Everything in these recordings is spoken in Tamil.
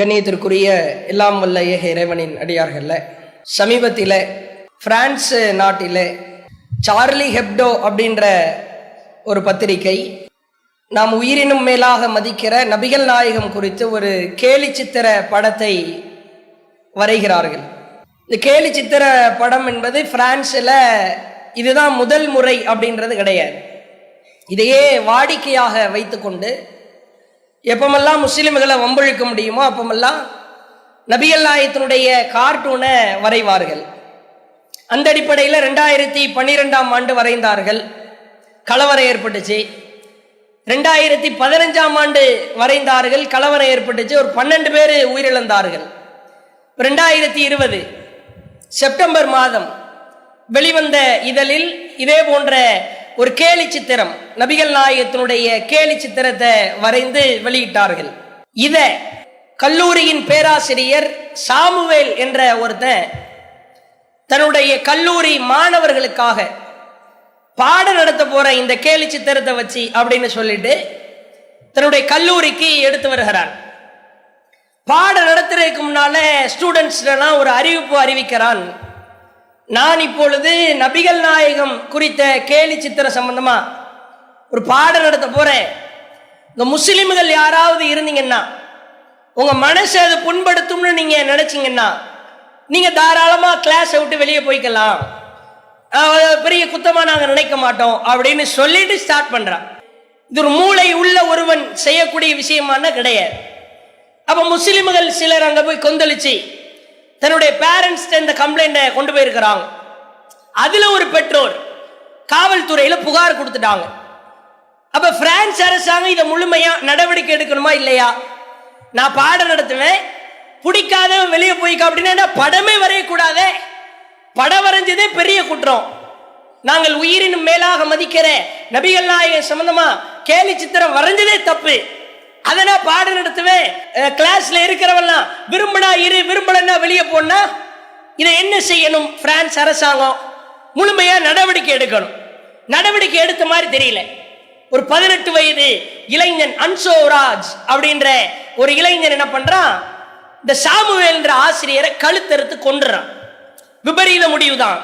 கண்ணியத்திற்குரிய எல்லாம் வல்ல ஏக இறைவனின் அடியார்கள்ல சமீபத்தில் பிரான்ஸ் நாட்டில் சார்லி ஹெப்டோ அப்படின்ற ஒரு பத்திரிகை நாம் உயிரினும் மேலாக மதிக்கிற நபிகள் நாயகம் குறித்து ஒரு கேலி சித்திர படத்தை வரைகிறார்கள். இந்த கேலி சித்திர படம் என்பது பிரான்ஸில் இதுதான் முதல் முறை அப்படின்றது கிடையாது. இதையே வாடிக்கையாக வைத்துக்கொண்டு எப்பமெல்லாம் முஸ்லிம்களை வம்பொழுக்க முடியுமோ அப்பமெல்லாம் நபியல்லாயத்தினுடைய கார்ட்டூனை வரைவார்கள். அந்த அடிப்படையில் ரெண்டாயிரத்தி பன்னிரெண்டாம் ஆண்டு வரைந்தார்கள். கலவரம் ஏற்பட்டுச்சு. ரெண்டாயிரத்தி பதினஞ்சாம் ஆண்டு வரைந்தார்கள். கலவரம் ஏற்பட்டுச்சு. ஒரு பன்னெண்டு பேர் உயிரிழந்தார்கள். ரெண்டாயிரத்தி இருபது செப்டம்பர் மாதம் வெளிவந்த இதழில் இதே போன்ற ஒரு கேலி சித்திரம். நபிகள் நாயகத்தினுடைய கேலி சித்திரத்தை வரைந்து வெளியிட்டார்கள். இத கல்லூரியின் பேராசிரியர் சாமுவேல் என்ற ஒருத்தன் தன்னுடைய கல்லூரி மாணவர்களுக்காக பாடம் நடத்த போற இந்த கேலி சித்திரத்தை வச்சு அப்படின்னு சொல்லிட்டு தன்னுடைய கல்லூரிக்கு எடுத்து வருகிறார். பாடம் நடத்துறதுக்கு முன்னால ஸ்டூடெண்ட்ஸ்லாம் ஒரு அறிவிப்பு அறிவிக்கிறான். நான் இப்பொழுது நபிகள் நாயகம் குறித்த கேலி சித்திர சம்பந்தமா ஒரு பாடம் நடத்த போறேன். இந்த முஸ்லிம்கள் யாராவது இருந்தீங்கன்னா உங்க மனசை அது புண்படுத்தும்னு நீங்க நினைச்சீங்கன்னா நீங்க தாராளமா கிளாஸை விட்டு வெளியே போய்க்கலாம். பெரிய குத்தமா நாங்க நினைக்க மாட்டோம் அப்படின்னு சொல்லிட்டு ஸ்டார்ட் பண்றான். இது ஒரு மூளை உள்ள ஒருவன் செய்யக்கூடிய விஷயமான கிடையாது. அப்ப முஸ்லிம்கள் சிலர் அங்க போய் கொந்தளிச்சு தன்னுடைய பேரண்ட்ஸ் இந்த கம்ப்ளைண்ட்டை கொண்டு போயிருக்கிறாங்க. அதுல ஒரு பெற்றோர் காவல்துறையில புகார் கொடுத்துட்டாங்க. அப்ப பிரான்ஸ் அரசாங்கம் இதை முழுமையா நடவடிக்கை எடுக்கணுமா இல்லையா? நான் பாடம் நடத்துவேன். பிடிக்காதவன் வெளியே போய்க்க அப்படின்னா படமே வரையக்கூடாதே. படம் வரைஞ்சதே பெரிய குற்றம். நாங்கள் உயிரின் மேலாக மதிக்கிற நபிகள் நாயகன் சம்பந்தமா கேலி சித்திரம் வரைஞ்சதே தப்பு. அதை நான் பாடம் நடத்துவேன். கிளாஸ்ல இருக்கிறவெல்லாம் விரும்பினா இரு விரும்பலன்னா வெளியே போனா இதை என்ன செய்யணும்? பிரான்ஸ் அரசாங்கம் முழுமையா நடவடிக்கை எடுக்கணும். நடவடிக்கை எடுத்த மாதிரி தெரியல. ஒரு பதினெட்டு வயது இளைஞன் அன்சோராஜ் அப்படின்ற ஒரு இளைஞன் என்ன பண்றான்? இந்த சாமுவேல்ன்ற ஆசிரியரை கழுத்தறுத்து கொண்டுறான் விபரீத முடிவு தான்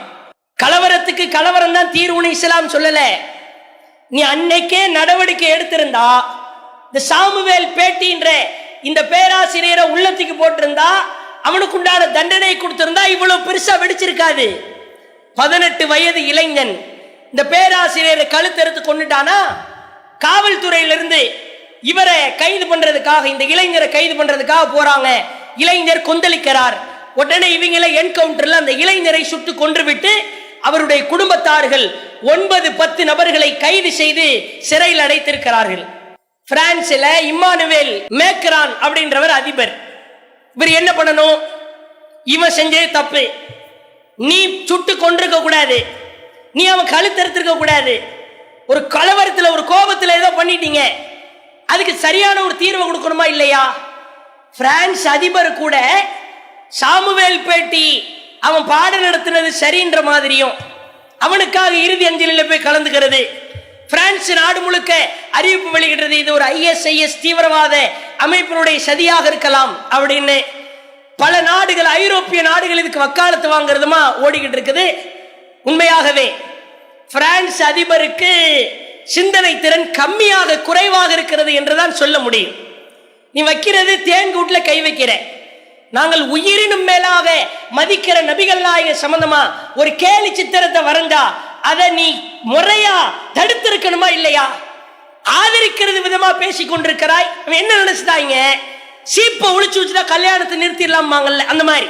கலவரத்துக்கு கலவரம் தான் தீர்வுன்னு இஸ்லாம் சொல்லல. நீ அன்னைக்கே நடவடிக்கை எடுத்திருந்தா இந்த சாமுவேல் பேட்டின்ற இந்த பேராசிரியரை உள்ளத்துக்கு போட்டிருந்தா அவனுக்கு உண்டான தண்டனை கொடுத்திருந்தா இவ்வளவு பெருசா வெடிச்சிருக்காது. பதினெட்டு வயது இளைஞன் இந்த பேராசிரியரை கழுத்தெடுத்து கொண்டுட்டானா? காவல்துறையிலிருந்து இவரை கைது பண்றதுக்காக இந்த இளைஞரை கைது பண்றதுக்காக போறாங்க. இளைஞர் கொந்தளிக்கிறார். உடனே இவங்களை என்கவுண்டர்ல அந்த இளைஞரை சுட்டு கொன்றுவிட்டு அவருடைய குடும்பத்தார்கள் ஒன்பது பத்து நபர்களை கைது செய்து சிறையில் அடைத்திருக்கிறார்கள். பிரான்ஸ்ல இம்மானுவேல் மேக்ரான் அப்படின்றவர் அதிபர். இவர் என்ன பண்ணணும்? இவன் செஞ்சது தப்பு. நீ சுட்டு கொண்டிருக்க கூடாது. நீ அவன் கழுத்தறுத்திருக்க கூடாது. ஒரு கலவரத்தில் ஒரு கோபத்தில் ஏதோ பண்ணிட்டீங்க. அதுக்கு சரியான ஒரு தீர்வு கொடுக்கணுமா இல்லையா? பிரான்ஸ் அதிபர் கூட சாமுவேல் பேட்டி அவன் பாடம் நடத்தினது சரின்ற மாதிரியும் அவனுக்காக இறுதி அஞ்சலியில் போய் கலந்துக்கிறது. பிரான்ஸ் நாடு முழுக்க அறிவிப்பு வெளியிடுறது இது ஒரு ஐஎஸ்ஐஎஸ் தீவிரவாத அமைப்பினுடைய சதியாக இருக்கலாம் அப்படின்னு. பல நாடுகள் ஐரோப்பிய நாடுகள் இதுக்கு வக்காலத்து வாங்குறதுமா ஓடிக்கிட்டு இருக்குது. உண்மையாகவே பிரான்ஸ் அதிபருக்கு சிந்தனை திறன் கம்மியாக குறைவாக இருக்கிறது என்றுதான் சொல்ல முடியும். நீ வைக்கிறது தேன்கூட்ல கை வைக்கிற. நாங்கள் உயிரினும் மேலாக மதிக்கிற நபிகள் நாயக சம்பந்தமா ஒரு கேலி சித்திரத்தை வரைஞ்சா அதை நீ முறையா தடுத்திருக்கணுமா இல்லையா? ஆதரிக்கிறது விதமா பேசி கொண்டிருக்கிறாய் அவன் என்ன நினைச்சுட்டாங்க சீப்பை ஒளிச்சு வச்சுட்டா கல்யாணத்தை நிறுத்திடலாமாங்கல்ல அந்த மாதிரி.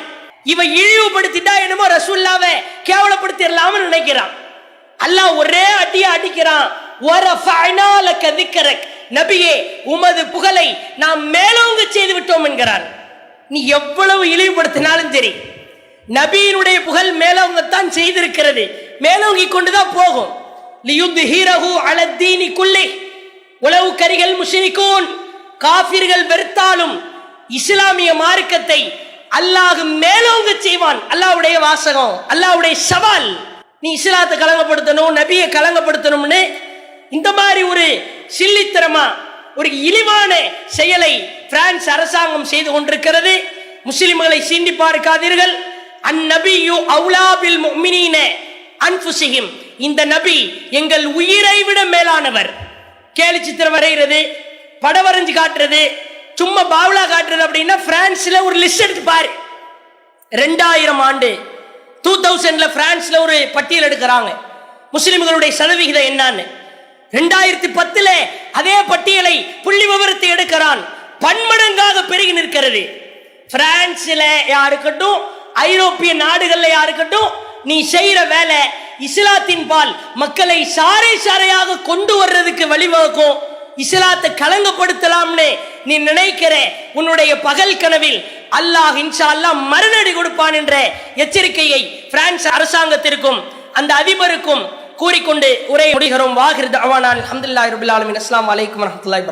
இவன் இழிவுபடுத்திட்டா என்னமோ ரசூல்லாவ கேவலப்படுத்திடலாம்னு நினைக்கிறான். அல்லாஹ் ஒரே அடியா அடிக்கிறான். நபியே உமது புகழை நாம் மேலோங்க செய்து விட்டோம் என்கிறார். நீ எவ்வளவு இழிவுபடுத்தினாலும் சரி நபியினுடைய புகழ் மேலோங்கத்தான் செய்திருக்கிறது. மேலோங்கி கொண்டுதான் போகும். லியுத்ஹிரஹு அலத்தீனி குல்லி. உளவு கரிகள் முஷ்ரிகூன். காபிர்கள் வெறுத்தாலும் இஸ்லாமிய மார்க்கத்தை அல்லாஹ் மேலோங்க செய்வான். அல்லாஹ்வுடைய வாசகம் அல்லாஹ்வுடைய சவால். நீ இஸ்லாத்தை கலங்கப்படுத்தணும் நபியை கலங்கப்படுத்தணும்னு இந்த மாதிரி ஒரு சில்லித்தனமா ஒரு இழிவான செயலை பிரான்ஸ் அரசாங்கம் செய்து கொண்டிருக்கிறது. முஸ்லிம்களை சீண்டி பார்க்காதீர்கள். அந்நபியு அவுலாபில் முஃமினீன அன்ஃபுசிஹிம் இந்த நபி எங்கள் உயிரை விட மேலானவர். கேலி சித்திரம் வரைகிறது படம் வரைஞ்சு காட்டுறது சும்மா பாவ்லா காட்டுறது அப்படின்னா பிரான்ஸ்ல ஒரு லிஸ்ட் எடுத்து பாரு. ரெண்டாயிரம் ஆண்டு டூ தௌசண்ட்ல பிரான்ஸ்ல ஒரு பட்டியல் எடுக்கிறாங்க. முஸ்லிம்களுடைய சதவிகிதம் என்னன்னு. ரெண்டாயிரத்தி பத்துல அதே பட்டியலை புள்ளி விவரத்தை எடுக்கிறான். பன்மடங்காக பெருகி நிற்கிறது. பிரான்ஸ்ல யாருக்கட்டும் ஐரோப்பிய நாடுகள்ல யாருக்கட்டும் நீ செய்யற வேலை இஸ்லாத்தின் பால். மக்களை சாரை சாரையாக கொண்டு வர்றதுக்கு வழிவகுக்கும். இஸ்லாத்தை கலங்கப்படுத்தலாம்னு நீ நினைக்கிற உன்னுடைய பகல் கனவில் அல்லாஹ் இன்ஷா அல்லாஹ் மறுநடி கொடுப்பான் என்ற எச்சரிக்கையை பிரான்ஸ் அரசாங்கத்திற்கும் அந்த அதிபருக்கும் கூறிக்கொண்டு உரை முடிகிறோம். வாகிருது தவானான் அஹமதுல்லாஹி ரபில் ஆலமின். அஸ்ஸலாமு அலைக்கும் வரஹ்மத்துல்லாஹி